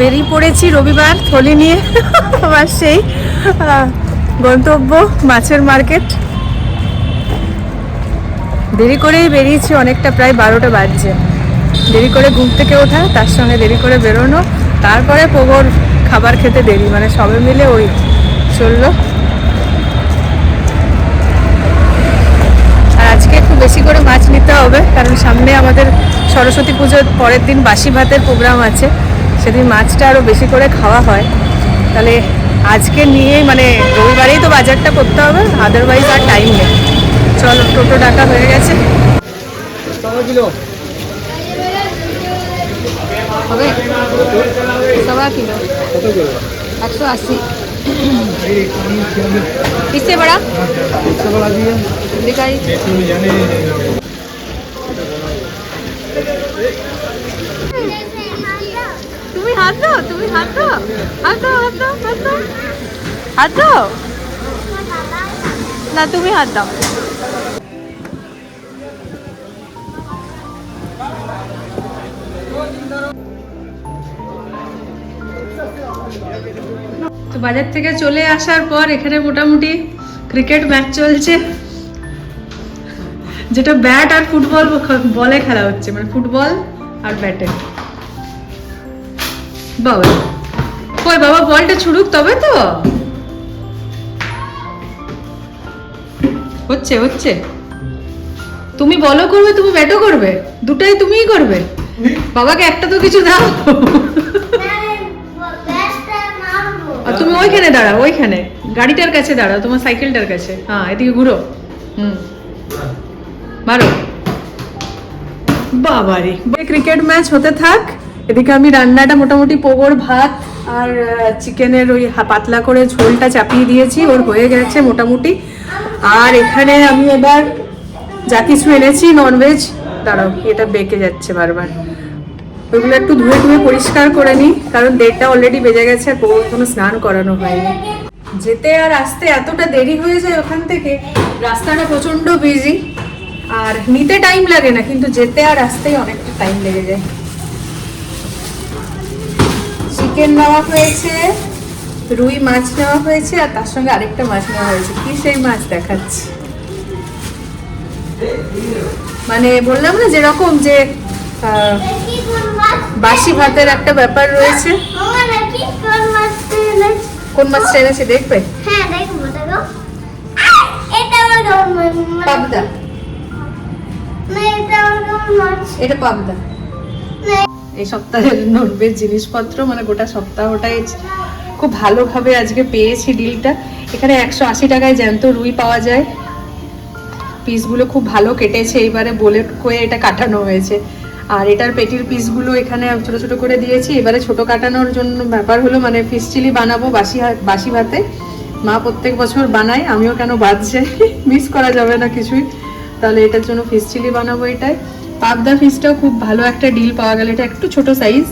বেরিয়ে পড়েছি রবিবার, থলি নিয়ে। আবার সেই গন্তব্য, মাছের মার্কেট। দেরি করেই বেরিয়েছি, অনেকটা প্রায় বারোটা বাজছে। দেরি করে ঘুম থেকে ওঠা, তার সঙ্গে দেরি করে বেরোনো, তারপরে পোগর খাবার খেতে দেরি মানে সবে মিলে ওই চলল। আর আজকে একটু বেশি করে মাছ নিতে হবে, কারণ সামনে আমাদের সরস্বতী পুজোর পরের দিন বাসি ভাতের প্রোগ্রাম আছে। সেদিন মাছটা আরও বেশি করে খাওয়া হয় তাহলে আজকে নিয়েই মানে রবিবারেই তো বাজারটা করতে হবে আদারওয়াইজ আর টাইম নেই চলো টোটো টাকা হয়ে গেছে হবে সবা কিলো একশো আশি किससे बड़ा दिखाई হাত দাও, তুমি হাত দাও না, তুমি হাত দাও। তো বাজার থেকে চলে আসার পর এখানে মোটামুটি ক্রিকেট ম্যাচ চলছে। যেটা ব্যাট আর ফুটবল বলে খেলা হচ্ছে মানে ফুটবল আর ব্যাটে বাবা। কই বাবা বলটা ছুড়ুক তবে তো। হচ্ছে হচ্ছে। তুমি বলও করবে তুমি ব্যাটও করবে। দুটাই তুমিই করবে। বাবাকে একটা তো কিছু দাও। আর তুমি ওইখানে দাঁড়াও ওইখানে। গাড়িটার কাছে দাঁড়াও তোমার সাইকেলটার কাছে। হ্যাঁ এদিকে ঘুরো। হুম। মারো। বাবারে। ক্রিকেট ম্যাচ হতে থাক। এদিকে আমি রান্নাটা মোটামুটি পোগর ভাত আর চিকেনের ওই পাতলা করে ঝোলটা চাপিয়ে দিয়েছি, ওর হয়ে গেছে মোটামুটি। আর এখানে আমি এবার যা কিছু এনেছি ননভেজ দাঁড়াও, এটা বেঁকে যাচ্ছে বারবার। ওইগুলো একটু ধুয়ে ধুয়ে পরিষ্কার করে নিই, কারণ দেড়টা অলরেডি বেজে গেছে, আর বউর কোনো স্নান করানো হয়নি। যেতে আর আসতে এতটা দেরি হয়ে যায় ওখান থেকে, রাস্তাটা প্রচণ্ড বিজি আর নিতে টাইম লাগে না, কিন্তু যেতে আর আসতেই অনেকটা টাইম লেগে যায়। চিকেন নেওয়া হয়েছে রুই মাছ নেওয়া হয়েছে আর তার সঙ্গে আরেকটা মাছ নেওয়া হয়েছে। কি সেই মাছ দেখাচ্ছি? মানে বললাম না যেরকম যে বাসি ভাতের একটা ব্যাপার রয়েছে। কোন মাছটা এনেছে দেখবে? পাবদা। এটা পাবদা। এই সপ্তাহের ননভেজ জিনিসপত্র মানে গোটা সপ্তাহটাই খুব ভালোভাবে আজকে পেয়েছি ডিলটা এখানে একশো আশি টাকায় জ্যান্ত রুই পাওয়া যায়। পিসগুলো খুব ভালো কেটেছে, এইবারে বলে করে এটা কাটানো হয়েছে। আর এটার পেটির পিসগুলো এখানে ছোট ছোট করে দিয়েছি। এবারে ছোট কাটানোর জন্য ব্যাপার হলো মানে ফিস চিলি বানাবো বাসি বাসি ভাতে। মা প্রত্যেক বছর বানায়, আমিও কেন বাদ যাই? মিস করা যাবে না কিছুই। তাহলে এটার জন্য ফিস চিলি বানাবো এটাই। পাবদা ফিসটাও খুব ভালো একটা ডিল পাওয়া গেল। এটা একটু ছোট সাইজ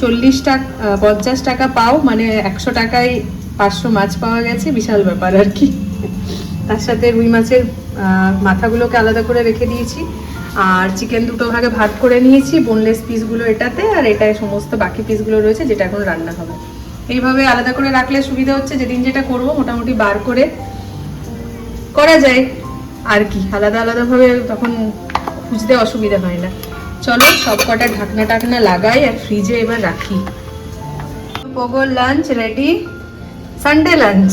চল্লিশ টাকা পঞ্চাশ টাকা পাও মানে একশো টাকায় পাঁচশো মাছ পাওয়া গেছে। বিশাল ব্যাপার আর কি। তার সাথে রুই মাছের মাথাগুলোকে আলাদা করে রেখে দিয়েছি। আর চিকেন দুটো ভাগে ভাগ করে নিয়েছি বোনলেস পিসগুলো এটাতে, আর এটায় সমস্ত বাকি পিসগুলো রয়েছে, যেটা এখন রান্না হবে। এইভাবে আলাদা করে রাখলে সুবিধা হচ্ছে, যেদিন যেটা করব, মোটামুটি বার করে করা যায়। আর কি, আলাদা আলাদাভাবে তখন খুঁজতে অসুবিধা হয় না। চলো সব কটা ঢাকনা টাকনা লাগাই আর ফ্রিজে এবার রাখি। পগর লাঞ্চ রেডি সানডে লাঞ্চ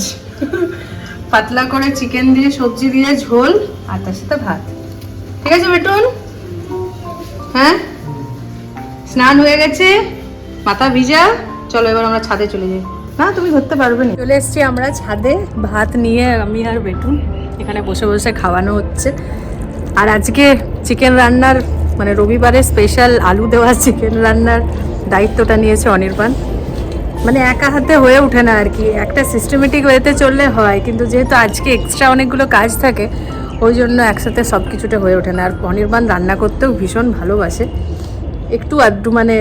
পাতলা করে চিকেন দিয়ে সবজি দিয়ে ঝোল আর তার সাথে ভাত। ঠিক আছে বেটুন? হ্যাঁ? স্নান হয়ে গেছে? মাথা ভিজা? চলো এবার আমরা ছাদে চলে যাই। না তুমি ধরতে পারবে না। চলে এসছি আমরা ছাদে। ভাত নিয়ে আমি আর বেটুন এখানে বসে বসে খাওয়ানো হচ্ছে। আর আজকে চিকেন রান্নার মানে রবিবারে স্পেশাল আলু দেওয়া চিকেন রান্নার দায়িত্বটা নিয়েছে অনির্বাণ। মানে একা হাতে হয়ে ওঠে না আর কি। একটা সিস্টেমেটিক ওয়েতে চললে হয়, কিন্তু যেহেতু আজকে এক্সট্রা অনেকগুলো কাজ থাকে, ওই জন্য একসাথে সব কিছুটা হয়ে ওঠে না। আর অনির্বাণ রান্না করতেও ভীষণ ভালোবাসে। একটু আধটু মানে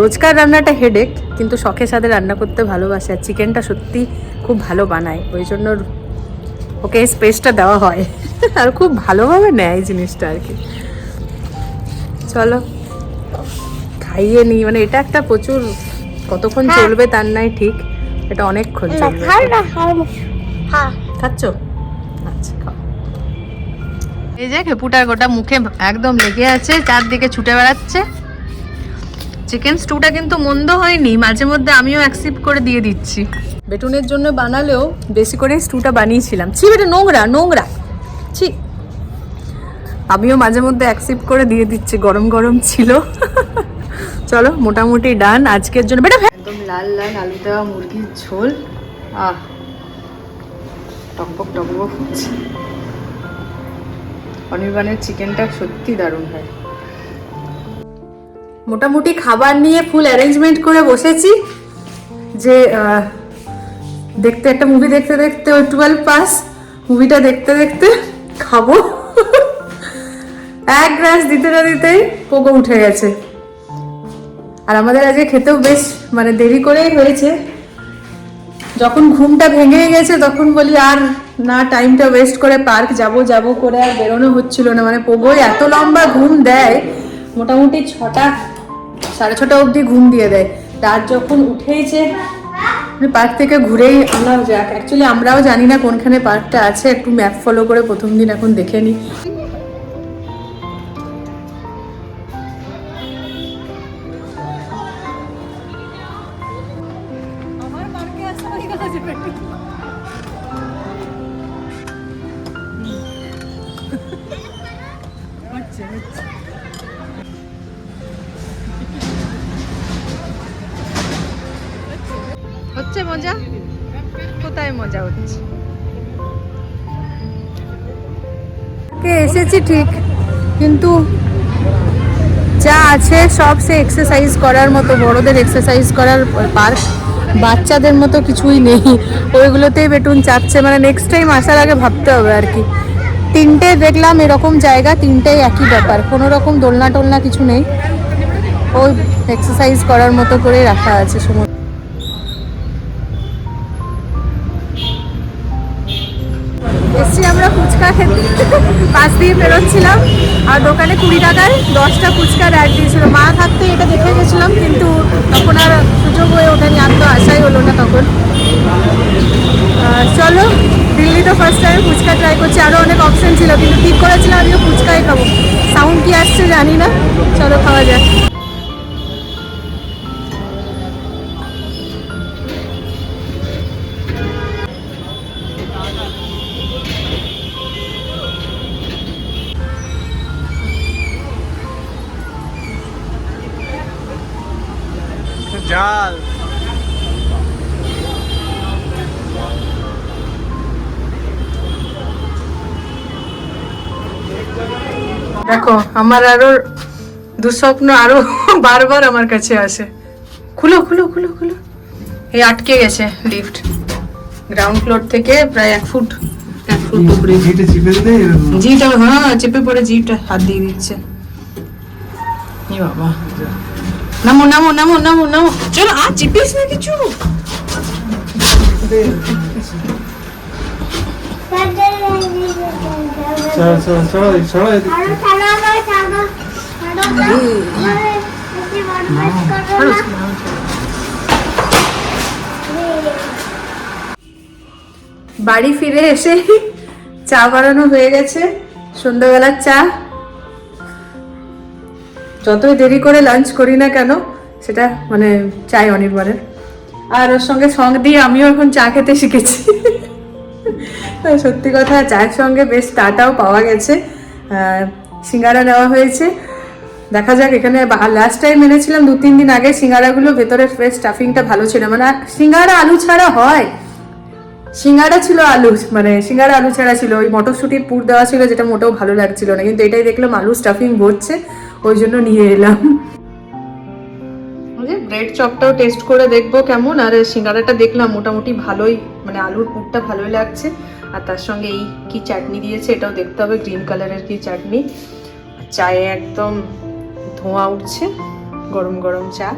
রোজকার রান্নাটা হেডেক কিন্তু শখের সাথে রান্না করতে ভালোবাসে। আর চিকেনটা সত্যি খুব ভালো বানায়। ওই জন্য ওকে এই স্পেসটা দেওয়া হয়। আর খুব ভালোভাবে নেয় এই জিনিসটা আর কি। চলো। খাইয়ে নিই। মানে এটা একটা প্রচুর কতক্ষণ হ্যাঁ। চলবে তার নাই ঠিক। এটা অনেকক্ষণ চলবে। হ্যাঁ। খাচ্ছ? আচ্ছা খাও। এই যে খেপুটার গোটা মুখে একদম লেগে আছে চারদিকে ছুটে বেড়াচ্ছে। চিকেন স্টুটা কিন্তু মন্দ হয়নি। মাঝে মধ্যে আমিও অ্যাকসেপ্ট করে দিয়ে দিচ্ছি। বেটুনের জন্য বানালেও বেশি করে স্টুটা বানিয়েছিলাম। ছি বেটা নোংরা নোংরা। ছি। আমিও মাঝে মধ্যে অ্যাকসেপ্ট করে দিয়ে দিচ্ছি গরম গরম ছিল। চলো মোটামুটি ডান আজকের জন্য। বেটা একদম লাল লাল আলু দেওয়া মুরগির ঝোল। আহ টকবক টকবক হচ্ছে। অনির্বাণের চিকেনটা সত্যি দারুণ হয়। মোটামুটি খাবার নিয়ে ফুল অ্যারেঞ্জমেন্ট করে বসেছি যে দেখতে, একটা মুভি দেখতে দেখতে, ওই টুয়েলভ পাস মুভিটা দেখতে দেখতে খাব। এক গ্লাস দিতে না দিতেই পোকো উঠে গেছে। আর আমাদের আজকে খেতেও বেশ মানে দেরি করেই হয়েছে। যখন ঘুমটা ভেঙে গেছে, তখন বলি, আর না টাইমটা ওয়েস্ট করে পার্ক যাব যাব করে আর বেরোনো হচ্ছিল না। মানে পোগোই এত লম্বা ঘুম দেয়, মোটামুটি ছটা, সাড়ে ছটা অবধি ঘুম দিয়ে দেয়। রাত যখন উঠেইছে পার্ক থেকে ঘুরেই আনা যাক। অ্যাকচুয়ালি আমরাও জানি না কোনখানে পার্কটা আছে। একটু ম্যাপ ফলো করে প্রথম দিন এখন দেখে নিই। হচ্ছে মজা? কোথায় মজা হচ্ছে? কে এসেছি ঠিক, কিন্তু যা আছে সব সে এক্সারসাইজ করার মতো, বড়দের এক্সারসাইজ করার পার্ক, বাচ্চাদের মতো কিছুই নেই। ওইগুলোতেই বেটুন চাপছে মানে নেক্সট টাইম আসার আগে ভাবতে হবে আর কি। তিনটে দেখলাম এরকম জায়গা, তিনটেই একই ব্যাপার, কোনো রকম দোলনা টোলনা কিছু নেই। ওই এক্সারসাইজ করার মতো করেই রাখা আছে সময় ফুচকা খেতে পাশ দিয়ে বেরোচ্ছিলাম। আর দোকানে কুড়ি টাকায় দশটা ফুচকার অ্যাড দিয়েছিল। মা থাকতে এটা দেখে গেছিলাম, কিন্তু তখন আর সুযোগ হয়ে ওঠেনি, আর তো আশাই হলো না তখন। চলো, দিল্লি তো ফার্স্ট টাইম ফুচকা ট্রাই করছি। আরও অনেক অপশন ছিল, কিন্তু ঠিক করেছিলাম আমিও ফুচকাই খাব। সাউন্ড কি আসছে জানি না। চলো খাওয়া যাক। জাল। দেখো আমার আরও দুঃস্বপ্ন আরও বারবার আমার কাছে আসে। খুলো খুলো খুলো খুলো। এই আটকে গেছে লিফট গ্রাউন্ড ফ্লোর থেকে প্রায় এক ফুট এক ফুট উপরে। জিটে চিপে দিলে জিটা হ্যাঁ চেপে পড়ে জিটা হাত দিয়ে দিচ্ছে। বাবা। নামো নামো নামো নামো নামো। চলো আর চিপিস না কিছু? বাড়ি ফিরে এসে চা বানানো হয়ে গেছে। সন্ধ্যাবেলার চা। যতই দেরি করে লাঞ্চ করি না কেন, সেটা মানে চাই অনির্বাণের। আর ওর সঙ্গে সঙ্গ দিয়ে আমিও এখন চা খেতে শিখেছি। সত্যি কথা, চায়ের সঙ্গে বেশ টাটাও পাওয়া গেছে। সিঙ্গারা নেওয়া হয়েছে। দেখা যাক, এখানে লাস্ট টাইম এনেছিলাম দু, তিন দিন আগে, সিঙ্গারাগুলো ভেতরে ফ্রেশ স্টাফিংটা ভালো ছিল। মানে সিঙ্গারা আলু ছাড়া হয়। সিঙ্গারা ছিল আলু মানে সিঙ্গারা আলু ছাড়া ছিল। ওই মটরশুটির পুর দেওয়া ছিল, যেটা মোটেও ভালো লাগছিল না। কিন্তু এটাই দেখলাম আলু স্টাফিং ভরছে ওই জন্য নিয়ে এলাম। ব্রেড চপটাও টেস্ট করে দেখব কেমন, আর সিঙ্গারাটা দেখলাম মোটামুটি ভালোই মানে আলুর পুরটা ভালোই লাগছে, আর তার সঙ্গে এই কি চাটনি দিয়েছে এটাও দেখতে হবে গ্রিন কালারের কি চাটনি। চায়ে একদম ধোঁয়া উঠছে, গরম গরম চা।